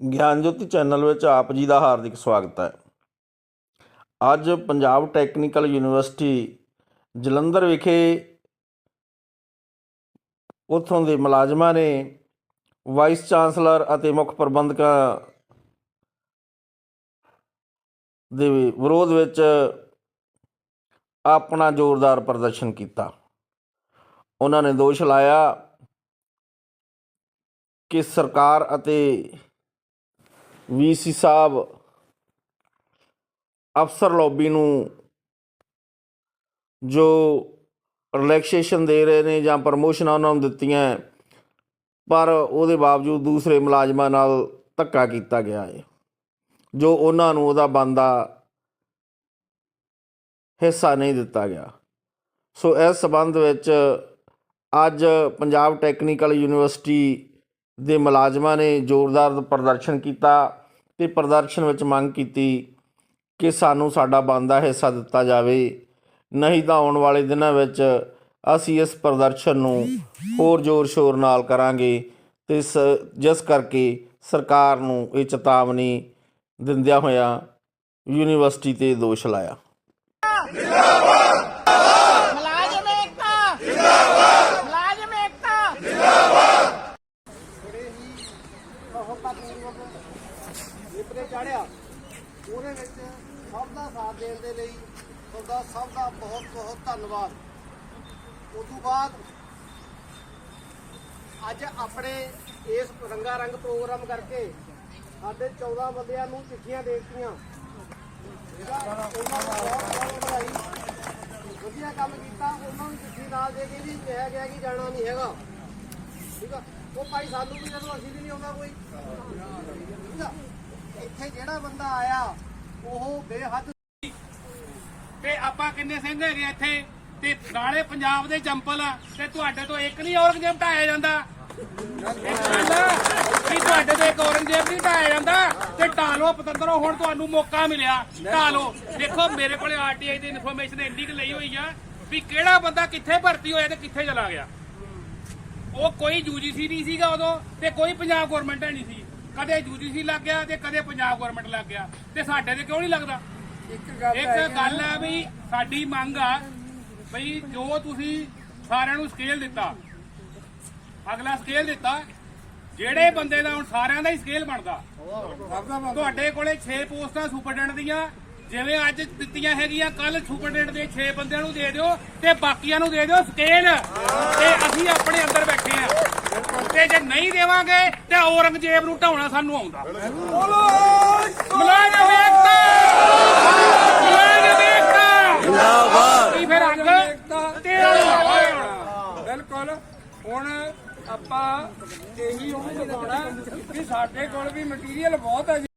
ਗਿਆਨ ਜੋਤੀ ਚੈਨਲ ਵਿੱਚ ਆਪ ਜੀ ਦਾ ਹਾਰਦਿਕ ਸਵਾਗਤ ਹੈ। ਅੱਜ ਪੰਜਾਬ ਟੈਕਨੀਕਲ ਯੂਨੀਵਰਸਿਟੀ ਜਲੰਧਰ ਵਿਖੇ ਉੱਥੋਂ ਦੇ ਮੁਲਾਜ਼ਮਾਂ ਨੇ ਵਾਈਸ ਚਾਂਸਲਰ ਅਤੇ ਮੁੱਖ ਪ੍ਰਬੰਧਕਾਂ ਦੇ ਵਿਰੋਧ ਵਿੱਚ ਆਪਣਾ ਜ਼ੋਰਦਾਰ ਪ੍ਰਦਰਸ਼ਨ ਕੀਤਾ। ਉਹਨਾਂ ਨੇ ਦੋਸ਼ ਲਾਇਆ ਕਿ ਸਰਕਾਰ ਅਤੇ ਵੀਸੀ ਸਾਹਿਬ ਅਫਸਰ ਲੌਬੀ ਨੂੰ ਜੋ ਰਿਲੈਕਸੇਸ਼ਨ ਦੇ ਰਹੇ ਨੇ ਜਾਂ ਪ੍ਰਮੋਸ਼ਨਾਂ ਉਹਨਾਂ ਨੂੰ ਦਿੱਤੀਆਂ ਪਰ ਉਹਦੇ ਬਾਵਜੂਦ ਦੂਸਰੇ ਮੁਲਾਜ਼ਮਾਂ ਨਾਲ ਧੱਕਾ ਕੀਤਾ ਗਿਆ ਹੈ। ਜੋ ਉਹਨਾਂ ਨੂੰ ਉਹਦਾ ਬੰਦਾ ਹਿੱਸਾ ਨਹੀਂ ਦਿੱਤਾ ਗਿਆ। ਸੋ ਇਸ ਸਬੰਧ ਵਿੱਚ ਅੱਜ ਪੰਜਾਬ ਟੈਕਨੀਕਲ ਯੂਨੀਵਰਸਿਟੀ ਦੇ ਮੁਲਾਜ਼ਮਾਂ ਨੇ ਜ਼ੋਰਦਾਰ ਪ੍ਰਦਰਸ਼ਨ ਕੀਤਾ ਤੇ ਪ੍ਰਦਰਸ਼ਨ ਵਿੱਚ ਮੰਗ ਕੀਤੀ ਕਿ ਸਾਨੂੰ ਸਾਡਾ ਬਣਦਾ ਹਿੱਸਾ ਦਿੱਤਾ ਜਾਵੇ। ਨਹੀਂ ਤਾਂ ਆਉਣ ਵਾਲੇ ਦਿਨਾਂ ਵਿੱਚ ਅਸੀਂ ਇਸ ਪ੍ਰਦਰਸ਼ਨ ਨੂੰ ਹੋਰ ਜ਼ੋਰ ਸ਼ੋਰ ਨਾਲ ਕਰਾਂਗੇ ਤੇ ਸ, ਜਿਸ ਕਰਕੇ ਸਰਕਾਰ ਨੂੰ ਇਹ ਚੇਤਾਵਨੀ ਦਿੰਦਿਆਂ ਹੋਇਆ ਯੂਨੀਵਰਸਿਟੀ ਤੇ ਦੋਸ਼ ਲਾਇਆ। ਮੁਲਾਜ਼ਮ ਏਕਤਾ ਜਿੰਦਾਬਾਦ ਮੁਲਾਜ਼ਮ ਏਕਤਾ ਵਿਪਰੇ ਚਾੜਿਆ ਉਹਦੇ ਵਿੱਚ ਸਭ ਦਾ ਸਾਥ ਦੇਣ ਦੇ ਲਈ ਤੁਹਾਡਾ ਸਭ ਦਾ ਬਹੁਤ ਬਹੁਤ ਧੰਨਵਾਦ। ਉਸ ਤੋਂ ਬਾਅਦ ਅੱਜ ਆਪਣੇ ਇਸ ਰੰਗਾ ਰੰਗ ਪ੍ਰੋਗਰਾਮ ਕਰਕੇ ਸਾਡੇ 14 ਬੰਦਿਆਂ ਨੂੰ ਚਿੱਠੀਆਂ ਦੇ ਦਿੱਤੀਆਂ। ਉਹਨਾਂ ਨੂੰ ਬਹੁਤ ਬਹੁਤ ਵਧਾਈ। ਵਧੀਆ ਕੰਮ ਕੀਤਾ, ਉਹਨਾਂ ਨੂੰ ਚਿੱਠੀ ਨਾਲ ਦੇ ਕੇ ਵੀ ਕਿਹਾ ਗਿਆ ਕਿ ਜਾਣਾ ਨਹੀਂ ਹੈਗਾ। ਠੀਕ ਆ? ਉਹ ਭਾਈ ਸਾਨੂੰ ਵੀ ਜਦੋਂ ਅਸੀਂ ਵੀ ਨਹੀਂ ਆਉਂਦਾ ਕੋਈ। ਠੀਕ ਆ? ਇੱਥੇ ਜਿਹੜਾ ਬੰਦਾ ਆਇਆ, ਉਹ ਬੇਹੱਦ ਤੇ ਆਪਾਂ ਕਿੰਨੇ ਸਿੰਘ ਹੈਗੇ ਇੱਥੇ? ਤੇ ਨਾਲੇ ਪੰਜਾਬ ਦੇ ਜੰਪਲ ਆ, ਤੇ ਤੁਹਾਡੇ ਤੋਂ ਇੱਕ ਨਹੀਂ ਔਰੰਗਜ਼ੇਬ ਢਾਇਆ ਜਾਂਦਾ। ਇੱਕ ਤੁਹਾਡੇ ਤੋਂ ਇੱਕ ਔਰੰਗਜ਼ੇਬ ਨਹੀਂ ਢਾਇਆ ਜਾਂਦਾ, ਤੇ ਢਾਲੋ ਪਤੰਦਰੋ, ਹੁਣ ਤੁਹਾਨੂੰ ਮੌਕਾ ਮਿਲਿਆ। ਢਾਲੋ ਦੇਖੋ, ਮੇਰੇ ਕੋਲੇ ਆਰਟੀਆਈ ਦੀ ਇਨਫੋਰਮੇਸ਼ਨ ਇੰਨੀ ਕੁ ਲਈ ਹੋਈ ਆ, ਵੀ ਕਿਹੜਾ ਬੰਦਾ ਕਿੱਥੇ ਭਰਤੀ ਹੋਇਆ ਤੇ ਕਿੱਥੇ ਚਲਾ ਗਿਆ। ਉਹ ਕੋਈ ਯੂਜੀਸੀ ਨਹੀਂ ਸੀਗਾ ਉਦੋਂ, ਤੇ ਕੋਈ ਪੰਜਾਬ ਗਵਰਨਮੈਂਟ ਨਹੀਂ ਸੀ। ਕਦੇ ਯੂਜੀਸੀ ਲੱਗ ਗਿਆ ਤੇ ਕਦੇ ਪੰਜਾਬ ਗਵਰਨਮੈਂਟ ਲੱਗ ਗਿਆ। ਤੇ ਸਾਡੇ ਤੇ ਕਿਉਂ ਨਹੀਂ ਲੱਗਦਾ? ਇੱਕ ਗੱਲ ਹੈ ਵੀ ਸਾਡੀ ਮੰਗ ਆ ਬਈ ਜੋ ਤੁਸੀਂ ਸਾਰਿਆਂ ਨੂੰ ਸਕੇਲ ਦਿੱਤਾ ਅਗਲਾ ਸਕੇਲ ਦਿੱਤਾ ਜਿਹੜੇ ਬੰਦੇ ਦਾ ਹੁਣ ਸਾਰਿਆਂ ਦਾ ਹੀ ਸਕੇਲ ਬਣਦਾ। ਤੁਹਾਡੇ ਕੋਲੇ 6 ਪੋਸਟਾਂ ਸੁਪਰਡੈਂਟ ਦੀਆਂ ਜਿਵੇਂ ਅੱਜ ਦਿੱਤੀਆਂ ਹੈਗੀਆਂ ਕੱਲ ਸੁਪਰਡੈਂਟ ਦੇ 6 ਬੰਦਿਆਂ ਨੂੰ ਦੇ ਦਿਓ ਤੇ ਬਾਕੀਆਂ ਨੂੰ ਦੇ ਦਿਓ ਸਕੇਲ ਤੇ ਅਸੀਂ ਆਪਣੇ ਅੰਦਰ ਬੈਠੇ ਆ ਤੇ ਜੇ ਨਹੀਂ ਦੇਵਾਂਗੇ ਤੇ ਔਰੰਗਜ਼ੇਬ ਨੂੰ ਢਾਉਣਾ ਸਾਨੂੰ ਆਉਂਦਾ। ਮੁਲਾਜ਼ਮ ਏਕਤਾ ਮੁਲਾਜ਼ਮ ਏਕਤਾ ਜਿੰਦਾਬਾਦ। ਕੀ ਫਿਰ ਅੰਗ ਤੇਰਾ ਹੋਣਾ ਬਿਲਕੁਲ। ਹੁਣ ਆਪਾਂ ਇਹੀ ਉਹ ਦਿਖਾਉਣਾ ਕਿ ਸਾਡੇ ਕੋਲ ਵੀ ਮਟੀਰੀਅਲ ਬਹੁਤ ਹੈ। ਜਿੰਦਾਬਾਦ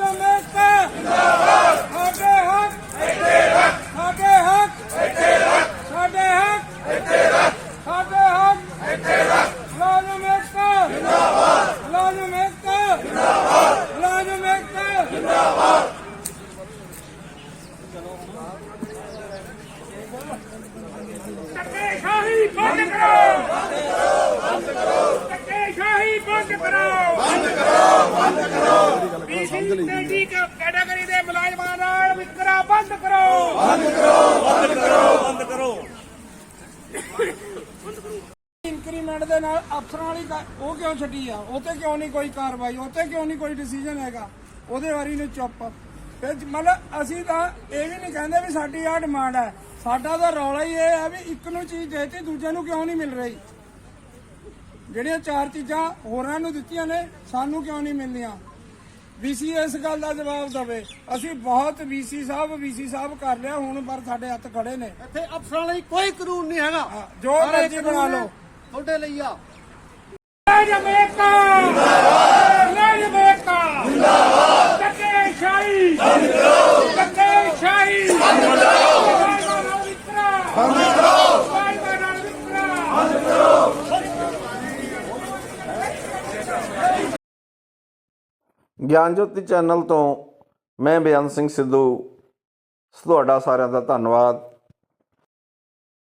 ਅਮਰੀਕਾ ਜਿੰਦਾਬਾਦ ਸਾਡੇ ਹੱਕ ਇੱਥੇ ਰੱਖ ਸਾਡੇ ਹੱਕ ਇੱਥੇ ਰੱਖ ਸਾਡੇ ਹੱਕ ਇੱਥੇ ਰੱਖ ਸਾਡੇ ਹੱਕ ਇੱਥੇ ਰੱਖ ਅਮਰੀਕਾ ਜਿੰਦਾਬਾਦ ਅਮਰੀਕਾ ਜਿੰਦਾਬਾਦ ਅਮਰੀਕਾ ਧੱਕੇਸ਼ਾਹੀ ਬੰਦ ਕਰੋ ਬੰਦ ਕਰੋ ਧੱਕੇਸ਼ਾਹੀ ਬੰਦ ਕਰੋ ਬੰਦ ਕਰੋ ਬੰਦ ਕਰੋ ਬੀਸੀ ਸਟੇਟੀ ਕੈਟਾਗਰੀ ਦੇ ਮੁਲਾਜ਼ਮਾਂ ਨਾਲ ਵਿਤਕਰਾ ਬੰਦ ਕਰੋ। ਇੰਕਰੀਮੈਂਟ ਦੇ ਨਾਲ ਅਫਸਰਾਂ ਵਾਲੀ ਉਹ ਕਿਉਂ ਛੱਡੀ ਆ? ਉਹ ਤੇ ਕਿਉਂ ਨਹੀਂ ਕੋਈ ਕਾਰਵਾਈ? ਉਹ ਤੇ ਕਿਉਂ ਨਹੀਂ ਕੋਈ ਡਿਸੀਜਨ ਹੈਗਾ? ਉਹਦੇ ਵਾਰੀ ਨੂੰ ਚੁੱਪ। ਤੇ ਮਤਲਬ ਅਸੀਂ ਤਾਂ ਇਹ ਵੀ ਨਹੀਂ ਕਹਿੰਦੇ ਵੀ ਸਾਡੀ ਆ ਡਿਮਾਂਡ ਹੈ। ਸਾਡਾ ਤਾਂ ਰੌਲਾ ਹੀ ਇਹ ਹੈ ਵੀ ਇੱਕ ਨੂੰ ਚੀਜ਼ ਦੇਤੀ ਦੂਜੇ ਨੂੰ ਕਿਉਂ ਨਹੀਂ ਮਿਲ ਰਹੀ? ਜਿਹੜੀਆਂ ਚਾਰ ਚੀਜ਼ਾਂ ਹੋਰਾਂ ਨੂੰ ਦਿੱਤੀਆਂ ਨੇ ਸਾਨੂੰ ਕਿਉਂ ਨਹੀਂ ਮਿਲਦੀਆਂ ਵੀਸੀ ਇਸ ਗੱਲ ਦਾ ਜਵਾਬ ਦਵੇ। ਅਸੀਂ ਬਹੁਤ ਵੀਸੀ ਸਾਹਿਬ ਵੀਸੀ ਸਾਹਿਬ ਕਰ ਲਿਆ ਹੁਣ ਪਰ ਸਾਡੇ ਹੱਥ ਖੜੇ ਨੇ। ਇੱਥੇ ਅਫਸਰਾਂ ਲਈ ਕੋਈ ਕਾਨੂੰਨ ਨਹੀਂ ਹੈਗਾ। ਜੋ ਮਰਜ਼ੀ ਬਣਾ ਲਓ। ਤੁਹਾਡੇ ਲਈ ਆ। ਜਿੰਦਾਬਾਦ ਧੱਕੇਸ਼ਾਹੀ ਬੰਦ ਕਰੋ ਮੁਲਾਜ਼ਮਾਂ ਨਾਲ ਵਿਤਕਰਾ ਬੰਦ ਕਰੋ ਮੁਲਾਜ਼ਮਾਂ ਨਾਲ ਵਿਤਕਰਾ ਗਿਆਨ ਜੋਤੀ ਚੈਨਲ ਤੋਂ ਮੈਂ ਬਿਆਨ ਸਿੰਘ ਸਿੱਧੂ ਤੁਹਾਡਾ ਸਾਰਿਆਂ ਦਾ ਧੰਨਵਾਦ।